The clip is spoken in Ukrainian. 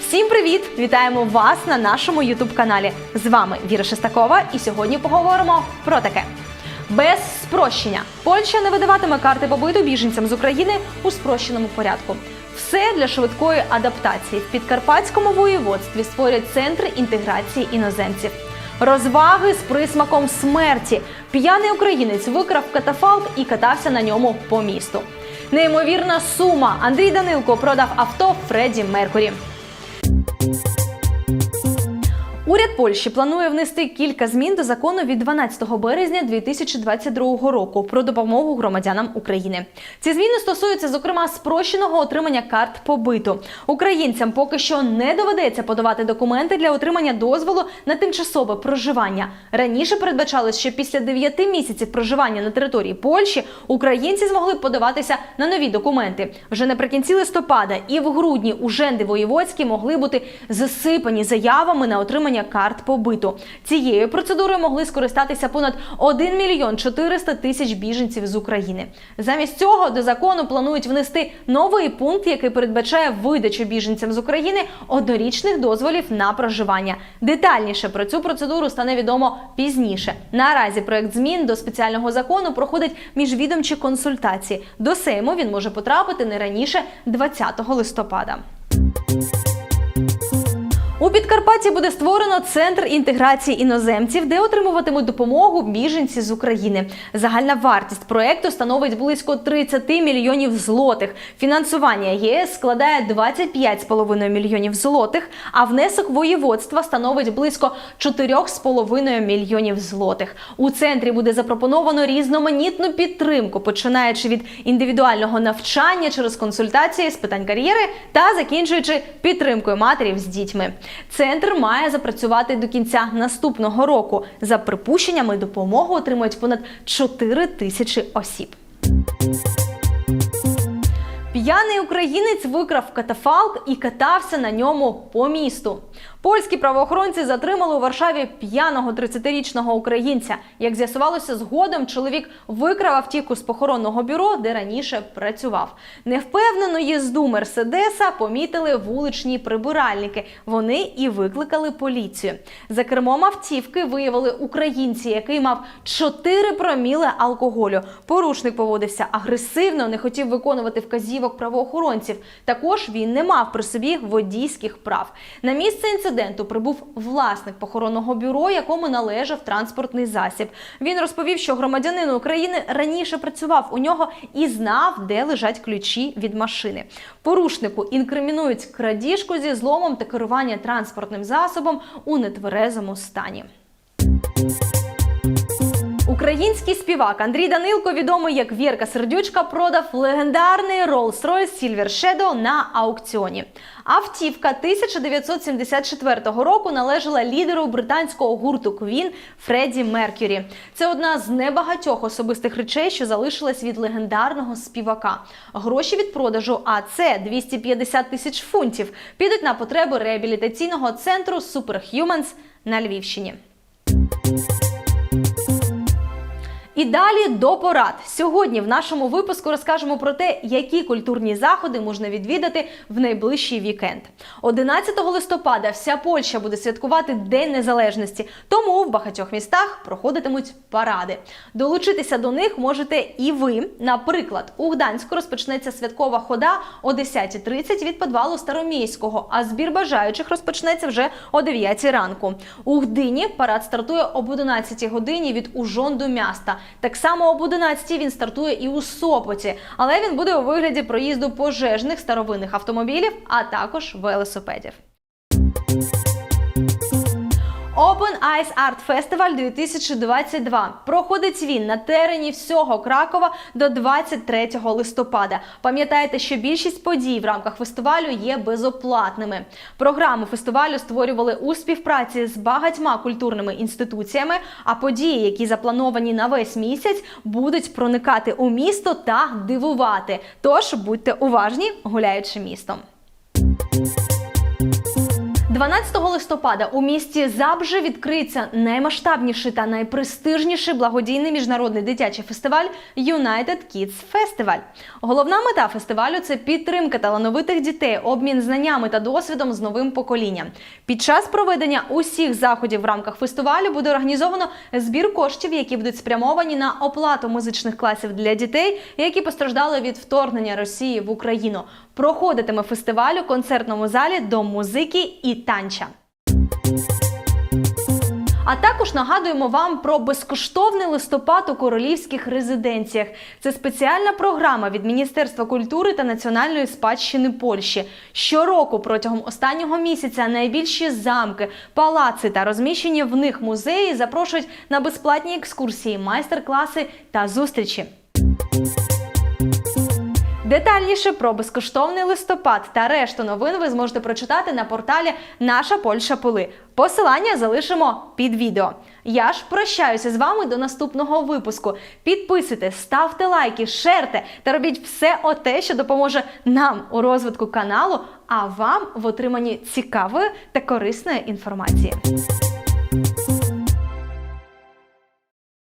Всім привіт! Вітаємо вас на нашому Ютуб каналі. З вами Віра Шестакова, і сьогодні поговоримо про таке. Без спрощення Польща не видаватиме карти побиту біженцям з України у спрощеному порядку. Все для швидкої адаптації в підкарпатському воєводстві створять центри інтеграції іноземців. Розваги з присмаком смерті. П'яний українець викрав катафалк і катався на ньому по місту. Неймовірна сума. Андрій Данилко продав авто Фредді Меркурі. Уряд Польщі планує внести кілька змін до закону від 12 березня 2022 року про допомогу громадянам України. Ці зміни стосуються, зокрема, спрощеного отримання карт побиту. Українцям поки що не доведеться подавати документи для отримання дозволу на тимчасове проживання. Раніше передбачалось, що після 9 місяців проживання на території Польщі українці змогли подаватися на нові документи. Вже наприкінці листопада і в грудні уженди воєводські могли бути засипані заявами на отримання карт побиту. Цією процедурою могли скористатися понад 1 мільйон 400 тисяч біженців з України. Замість цього до закону планують внести новий пункт, який передбачає видачу біженцям з України однорічних дозволів на проживання. Детальніше про цю процедуру стане відомо пізніше. Наразі проект змін до спеціального закону проходить міжвідомчі консультації. До Сейму він може потрапити не раніше 20 листопада. У Підкарпатті буде створено центр інтеграції іноземців, де отримуватимуть допомогу біженці з України. Загальна вартість проекту становить близько 30 мільйонів злотих. Фінансування ЄС складає 25,5 мільйонів злотих, а внесок воєводства становить близько 4,5 мільйонів злотих. У центрі буде запропоновано різноманітну підтримку, починаючи від індивідуального навчання через консультації з питань кар'єри та закінчуючи підтримкою матерів з дітьми. Центр має запрацювати до кінця наступного року. За припущеннями, допомогу отримають понад 4 тисячі осіб. П'яний українець викрав катафалк і катався на ньому по місту. Польські правоохоронці затримали у Варшаві п'яного 30-річного українця. Як з'ясувалося згодом, чоловік викрав автівку з похоронного бюро, де раніше працював. Невпевнену їзду Мерседеса помітили вуличні прибиральники. Вони і викликали поліцію. За кермом автівки виявили українці, який мав 4 проміли алкоголю. Порушник поводився агресивно, не хотів виконувати вказівок правоохоронців. Також він не мав при собі водійських прав. На місце інциденту прибув власник похоронного бюро, якому належав транспортний засіб. Він розповів, що громадянин України раніше працював у нього і знав, де лежать ключі від машини. Порушнику інкримінують крадіжку зі зломом та керування транспортним засобом у нетверезому стані. Український співак Андрій Данилко, відомий як Вірка Сердючка, продав легендарний Rolls-Royce Silver Shadow на аукціоні. Автівка 1974 року належала лідеру британського гурту Queen Фредді Меркюрі. Це одна з небагатьох особистих речей, що залишилась від легендарного співака. Гроші від продажу, а це 250 тисяч фунтів, підуть на потреби реабілітаційного центру Superhumans на Львівщині. І далі до порад. Сьогодні в нашому випуску розкажемо про те, які культурні заходи можна відвідати в найближчий вікенд. 11 листопада вся Польща буде святкувати День Незалежності, тому в багатьох містах проходитимуть паради. Долучитися до них можете і ви. Наприклад, у Гданську розпочнеться святкова хода о 10.30 від підвалу Старомійського, а збір бажаючих розпочнеться вже о 9 ранку. У Гдині парад стартує об 11 годині від Ужон до міста. Так само об 11 він стартує і у Сопоті, але він буде у вигляді проїзду пожежних старовинних автомобілів, а також велосипедів. Open Eyes Art Festival 2022. Проходить він на терені всього Кракова до 23 листопада. Пам'ятайте, що більшість подій в рамках фестивалю є безоплатними. Програму фестивалю створювали у співпраці з багатьма культурними інституціями. А події, які заплановані на весь місяць, будуть проникати у місто та дивувати. Тож будьте уважні, гуляючи містом. 12 листопада у місті Забже відкриється наймасштабніший та найпрестижніший благодійний міжнародний дитячий фестиваль United Kids Festival. Головна мета фестивалю це підтримка талановитих дітей, обмін знаннями та досвідом з новим поколінням. Під час проведення усіх заходів в рамках фестивалю буде організовано збір коштів, які будуть спрямовані на оплату музичних класів для дітей, які постраждали від вторгнення Росії в Україну. Проходитиме фестиваль у концертному залі до музики і танча. А також нагадуємо вам про безкоштовний листопад у королівських резиденціях. Це спеціальна програма від Міністерства культури та національної спадщини Польщі. Щороку протягом останнього місяця найбільші замки, палаци та розміщені в них музеї запрошують на безплатні екскурсії, майстер-класи та зустрічі. Детальніше про безкоштовний листопад та решту новин ви зможете прочитати на порталі Наша Польща Поли. Посилання залишимо під відео. Я ж прощаюся з вами до наступного випуску. Підписуйтесь, ставте лайки, шерте та робіть все оте, що допоможе нам у розвитку каналу, а вам в отриманні цікавої та корисної інформації.